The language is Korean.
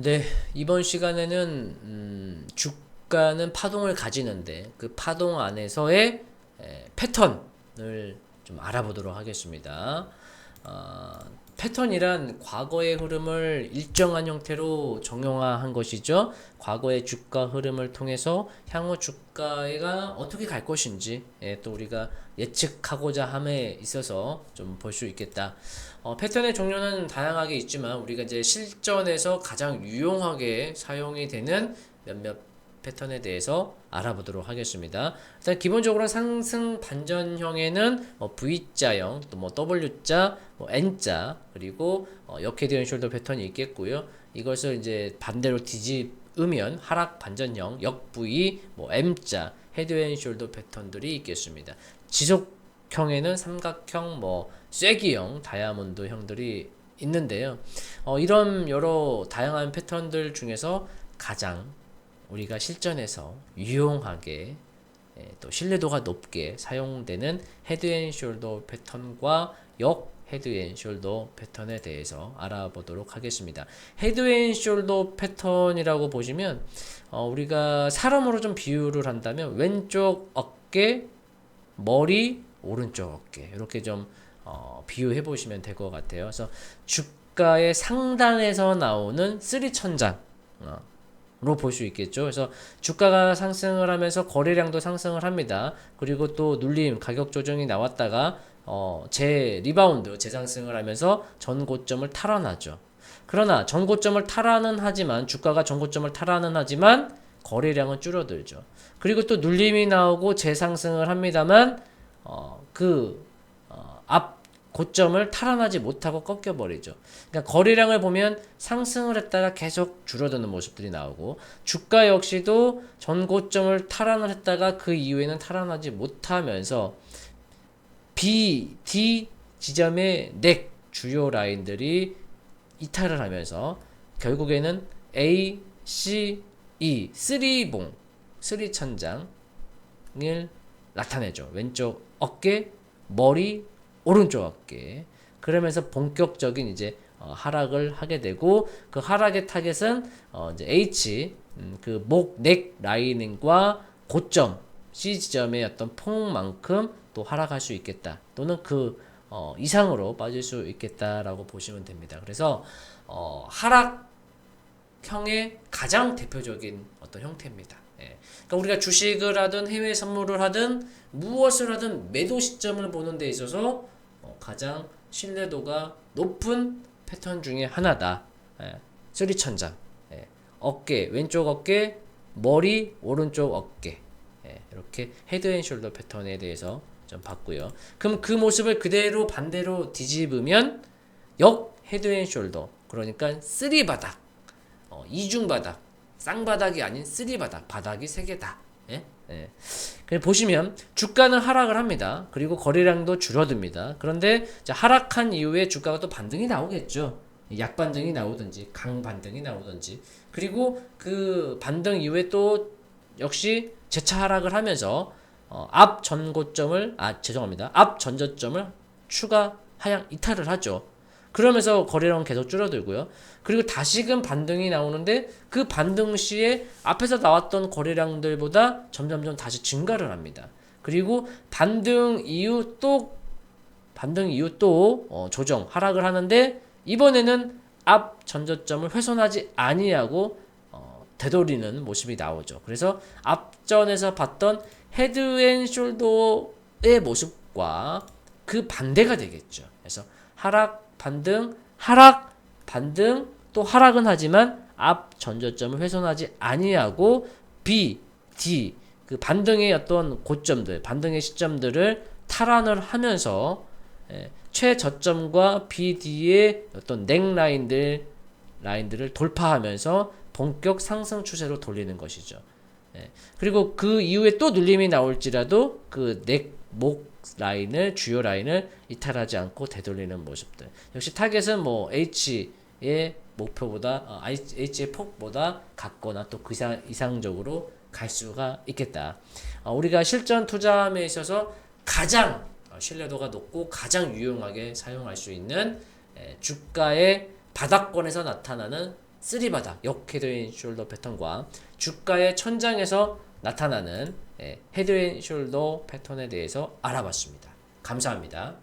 네, 이번 시간에는 음, 주가는 파동을 가지는데 그 파동 안에서의 에, 패턴을 좀 알아보도록 하겠습니다. 아, 패턴이란 과거의 흐름을 일정한 형태로 정형화한 것이죠. 과거의 주가 흐름을 통해서 향후 주가가 어떻게 갈 것인지 예, 또 우리가 예측하고자 함에 있어서 좀 볼 수 있겠다. 어, 패턴의 종류는 다양하게 있지만 우리가 이제 실전에서 가장 유용하게 사용이 되는 몇몇 패턴에 대해서 알아보도록 하겠습니다. 일단 기본적으로 상승 반전형에는 뭐 V자형, 또 뭐 W자, 뭐 N자, 그리고 어, 역헤드 앤 숄더 패턴이 있겠고요. 이것을 이제 반대로 뒤집으면 하락 반전형, 역 V, 뭐 M자, 헤드 앤 숄더 패턴들이 있겠습니다. 지속형에는 삼각형, 뭐 쐐기형, 다이아몬드형들이 있는데요. 어, 이런 여러 다양한 패턴들 중에서 가장 우리가 실전에서 유용하게 예, 또 신뢰도가 높게 사용되는 헤드 앤 숄더 패턴과 역 헤드 앤 숄더 패턴에 대해서 알아보도록 하겠습니다. 헤드 앤 숄더 패턴이라고 보시면 어, 우리가 사람으로 좀 비유를 한다면 왼쪽 어깨, 머리, 오른쪽 어깨 이렇게 좀 어, 비유해 보시면 될 것 같아요. 그래서 주가의 상단에서 나오는 쓰리 천장 어, 로 볼 수 있겠죠. 그래서 주가가 상승을 하면서 거래량도 상승을 합니다. 그리고 또 눌림 가격 조정이 나왔다가 어, 재 리바운드 재상승을 하면서 전 고점을 탈환하죠. 그러나 전 고점을 탈환은 하지만 주가가 전 고점을 탈환은 하지만 거래량은 줄어들죠. 그리고 또 눌림이 나오고 재상승을 합니다만 어, 그 고점을 탈환하지 못하고 꺾여 버리죠. 그러니까 거래량을 보면 상승을 했다가 계속 줄어드는 모습들이 나오고 주가 역시도 전 고점을 탈환을 했다가 그 이후에는 탈환하지 못하면서 B, D 지점의 넥 주요 라인들이 이탈을 하면서 결국에는 A, C, E 쓰리봉 쓰리 천장을 나타내죠. 왼쪽 어깨, 머리, 오른쪽 어깨. 그러면서 본격적인 이제 어, 하락을 하게 되고 그 하락의 타겟은 어, 이제 H 음, 그목 넥 라인과 고점 C 지점의 어떤 폭만큼 또 하락할 수 있겠다 또는 그 어, 이상으로 빠질 수 있겠다라고 보시면 됩니다. 그래서 어, 하락형의 가장 대표적인 어떤 형태입니다. 예. 그러니까 우리가 주식을 하든 해외 선물을 하든 무엇을 하든 매도 시점을 보는 데 있어서 어, 가장 신뢰도가 높은 패턴 중에 하나다. 예. 쓰리천장. 예. 어깨, 왼쪽 어깨, 머리, 오른쪽 어깨. 예. 이렇게 헤드 앤 숄더 패턴에 대해서 좀 봤고요. 그럼 그 모습을 그대로 반대로 뒤집으면 역 헤드 앤 숄더. 그러니까 쓰리 바닥. 어, 이중 바닥. 쌍바닥이 아닌 쓰리 바닥. 바닥이 세 개다. 예? 예. 보시면 주가는 하락을 합니다. 그리고 거래량도 줄어듭니다. 그런데 자, 하락한 이후에 주가가 또 반등이 나오겠죠. 약 반등이 나오든지 강 반등이 나오든지 그리고 그 반등 이후에 또 역시 재차 하락을 하면서 어, 앞 전고점을 아 죄송합니다. 앞 전저점을 추가 하향 이탈을 하죠. 그러면서 거래량은 계속 줄어들고요. 그리고 다시금 반등이 나오는데 그 반등 시에 앞에서 나왔던 거래량들보다 점점점 다시 증가를 합니다. 그리고 반등 이후 또 반등 이후 또 어, 조정 하락을 하는데 이번에는 앞 전저점을 훼손하지 아니하고 어, 되돌리는 모습이 나오죠. 그래서 앞전에서 봤던 헤드앤숄더의 모습과 그 반대가 되겠죠. 그래서 하락 반등 하락 반등 또 하락은 하지만 앞 전저점을 훼손하지 아니하고 B, D 그 반등의 어떤 고점들, 반등의 시점들을 탈환을 하면서 예, 최저점과 BD의 어떤 넥 라인들 라인들을 돌파하면서 본격 상승 추세로 돌리는 것이죠. 예, 그리고 그 이후에 또 눌림이 나올지라도 그 넥 목 라인을 주요 라인을 이탈하지 않고 되돌리는 모습들. 역시 타겟은 뭐 H의 목표보다 어, H의 폭보다 같거나 또 그 이상, 이상적으로 갈 수가 있겠다. 어, 우리가 실전 투자함에 있어서 가장 어, 신뢰도가 높고 가장 유용하게 사용할 수 있는 에, 주가의 바닥권에서 나타나는 쓰리바닥 역 헤드앤숄더 패턴과 주가의 천장에서 나타나는 예, 헤드앤숄더 패턴에 대해서 알아봤습니다. 감사합니다.